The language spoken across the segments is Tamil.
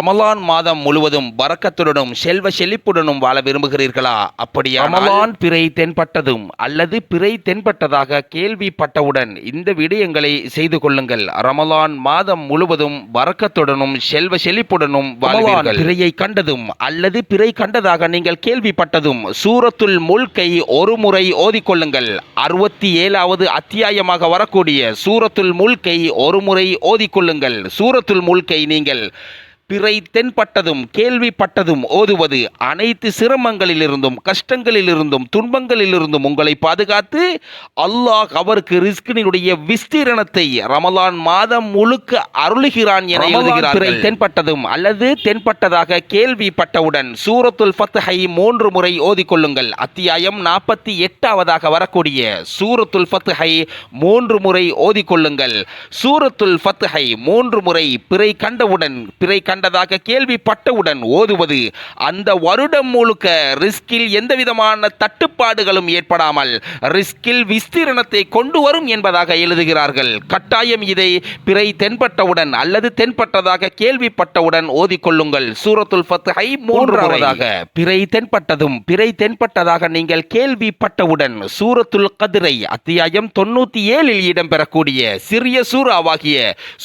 ரமலான் மாதம் முழுவதும் பறக்கத்துடனும் செல்வ செழிப்புடனும் வாழ விரும்புகிறீர்களா? அப்படியா ரமலான் பிறை தென்பட்டதும் அல்லது பிறை தென்பட்டதாக கேள்விப்பட்டவுடன் இந்த விடயங்களை செய்து கொள்ளுங்கள். ரமலான் மாதம் முழுவதும் பறக்கத்துடனும் செல்வ செழிப்புடனும் வாழ்வீர்கள். பிறையை கண்டதும் அல்லது பிறை கண்டதாக நீங்கள் கேள்விப்பட்டதும் சூரத்துல் முல்கை ஒரு முறை ஓதிக்கொள்ளுங்கள். அறுபத்தி ஏழாவது அத்தியாயமாக வரக்கூடிய சூரத்துல் முல்கை ஒரு முறை ஓதிக்கொள்ளுங்கள். சூரத்துல் முல்கை நீங்கள் பிறை தென்பட்டதும் கேள்விப்பட்டதும் ஓதுவது அனைத்து சிரமங்களிலிருந்தும் கஷ்டங்களிலிருந்தும் துன்பங்களிலிருந்தும் உங்களை பாதுகாத்து அல்லாஹ் அவருக்கு ரிஸ்கினுடைய விஸ்தீரணத்தை ரமலான் மாதம் முழுக்க அருளுகிறான் என எழுதுகிறார் பிறை தென்பட்டதும் அல்லது தென்பட்டதாக கேள்விப்பட்டவுடன் சூரத்துல் ஃபத்ஹை மூன்று முறை ஓதிக்கொள்ளுங்கள் அத்தியாயம் நாற்பத்தி எட்டாவதாக வரக்கூடிய சூரத்துல் ஃபத்ஹை மூன்று முறை ஓதிக்கொள்ளுங்கள் சூரத்துல் ஃபத்ஹை மூன்று முறை பிறை கண்டவுடன் பிறை கண்டதாக கேள்விப்பட்டவுடன் ஓதுவது அந்த வருடம் முழுக்க ரிஸ்கில் எந்த விதமான தட்டுப்பாடுகளும் ஏற்படாமல் ரிஸ்கில் விஸ்தீரணத்தை கொண்டு வரும் என்பதாக எழுதுகிறார்கள். கட்டாயம் இதை பிறை தென்பட்டவுடன் அல்லது தென்பட்டதாக கேள்விப்பட்டவுடன் ஓதிக்கொள்ளுங்கள் சூரத்துல் ஃபத்ஹை மூன்றாவதாக பிறை தென்பட்டதும் பிறை தென்பட்டதாக நீங்கள் கேள்விப்பட்டவுடன் சூரத்துல் கதிரை அத்தியாயம் தொண்ணூத்தி ஏழில் இடம்பெறக்கூடிய சிறிய சூறாவாகிய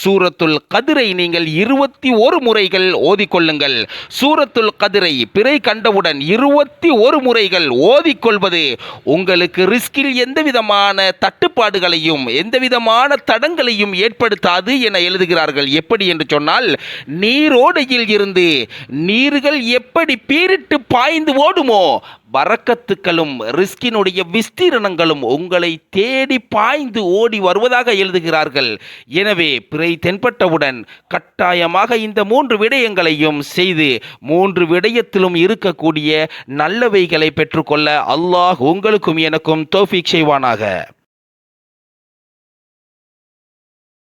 சூரத்துல் கதிரை நீங்கள் இருபத்தி ஒரு முறைகள் ஓதிக்கொள்ளுங்கள். சூரத்துல் கதிரை பிறை கண்டவுடன் இருபத்தி ஒரு முறைகள் ஓதிக்கொள்வது உங்களுக்கு ரிஸ்கில் எந்த விதமான தட்டுப்பாடுகளையும் எந்த விதமான தடங்களையும் ஏற்படுத்தாது என எழுதுகிறார்கள். எப்படி என்று சொன்னால் நீரோடையில் இருந்து நீர்கள் எப்படி பீரிட்டு பாய்ந்து ஓடுமோ பறக்கத்துக்களும் ரிஸ்கினுடைய விஸ்தீரணங்களும் உங்களை தேடி பாய்ந்து ஓடி வருவதாக எழுதுகிறார்கள். எனவே பிறை தென்பட்டவுடன் கட்டாயமாக இந்த மூன்று விடயங்களையும் செய்து மூன்று விடயத்திலும் இருக்கக்கூடிய நல்லவைகளை பெற்றுக்கொள்ள அல்லாஹ் உங்களுக்கும் எனக்கும் தோஃபிக் செய்வானாக.